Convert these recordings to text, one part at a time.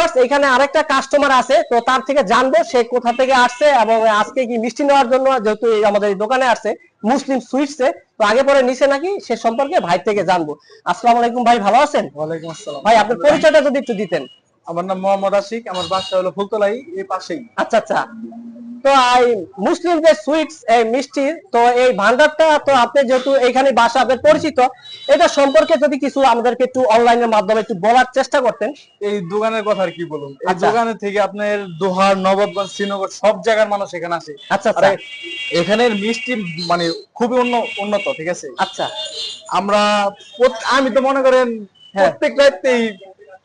Viewers এখানে আরেকটা customer আছে তো তার থেকে জানব সে কোথা থেকে আসছে এবং আজকে কি মিষ্টি নেওয়ার জন্য যেহেতু এই আমাদের দোকানে আসছে মুসলিম সুইটসে তো আগে পরে নিচে নাকি সে সম্পর্কে ভাই থেকে জানব। আসসালামু আলাইকুম ভাই ভালো আছেন? ওয়ালাইকুম আসসালাম। ভাই আপনার পরিচয়টা যদি একটু দিতেন। আমার নাম মোহাম্মদ আশিক আমার বাসা হলো ফুলতলাই এই পাশেই। আচ্ছা আচ্ছা। তো এই মুসলিম যে সুইটস এই মিষ্টি তো এই ভান্ডারটা তো আপনি যেহেতু এখানে বাসা আপনার পরিচিত এটা সম্পর্কে যদি কিছু আমাদেরকে একটু অনলাইনের মাধ্যমে একটু বলার চেষ্টা করতেন। এই দোকানের কথা আর কি বলুন? এই আচ্ছা। দোকানের থেকে আপনার দোহার নবাবগঞ্জ শ্রীনগর সব জায়গার মানুষ এখানে আসে। আচ্ছা আচ্ছা। আরে এখানের মিষ্টি মানে খুবই উন্ন- উন্নত ঠিক আছে? আচ্ছা। আমরা আমি তো মনে করেন হ্যাঁ। প্রত্যেক রাতেই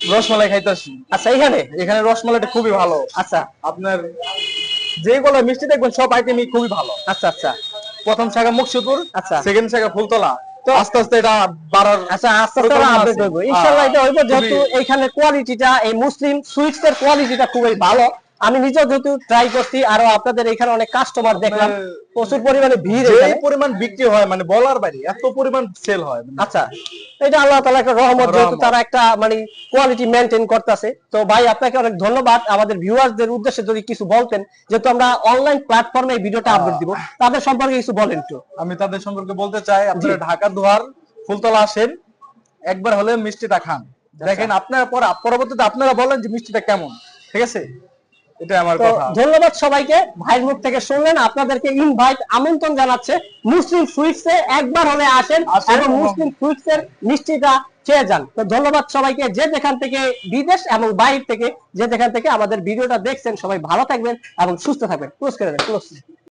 রসমালাই খাইতেছি আচ্ছা এখানে এখানে রসমালাইটা খুবই ভালো। আচ্ছা। আপনার যেগুলো মিষ্টি দেখবেন সব আইটেমই খুবই ভালো। আচ্ছা আচ্ছা। প্রথম শাখা মুকসুদপুর আচ্ছা। সেকেন্ড শাখা ফুলতলা। তো আস্তে আস্তে এটা বাড়ার আচ্ছা আস্তে আস্তে আপডেট আছে। ইনশাআল্লাহ এটা হইব যেহেতু কোয়ালিটিটা এই মুসলিম সুইটস এর কোয়ালিটিটা খুবই ভালো। আমি নিজেও যেহেতু ট্রাই করছি আর আপনাদের এখানে অনেক কাস্টমার দেখলাম। মানে- প্রচুর পরিমাণে ভিড় এখানে। পরিমাণ বিক্রি হয় মানে বলার বাইরে এত পরিমাণ সেল হয়। আচ্ছা। এটা আল্লাহ তাআলা একটা রহমত যেহেতু তারা একটা মানে কোয়ালিটি মেনটেন করতেছে। তো ভাই আপনাকে অনেক ধন্যবাদ। আমাদের ভিউয়ারদের উদ্দেশ্যে যদি কিছু বলতেন যেহেতু আমরা অনলাইন প্ল্যাটফর্মে এই ভিডিওটা আপলোড দিব তাদের সম্পর্কে কিছু বলেন একটু। আমি তাদের সম্পর্কে বলতে চাই আপনারা ঢাকা দুয়ার ফুলতলা আসেন। একবার হলে মিষ্টিটা খান। আচ্ছা। দেখেন আপনারা পরে পরবর্তীতে আপনারা বলেন যে মিষ্টিটা কেমন। ঠিক আছে? এটা আমার কথা। ধন্যবাদ সবাইকে। ভাইয়ের মুখ থেকে শুনলেন আপনাদেরকে ইনভাইট আমন্ত্রণ জানাচ্ছে। মুসলিম সুইটস একবার হলে আসেন এবং এবং- মুসলিম সুইটস এর মিষ্টিটা খেয়ে যান। তো ধন্যবাদ সবাইকে। যে যেখান থেকে বিদেশ এবং বাইরে থেকে যে যেখান থেকে আমাদের ভিডিওটা দেখছেন সবাই ভালো থাকবেন এবং সুস্থ থাকবেন। ক্লোজ করে দেন ক্লোজ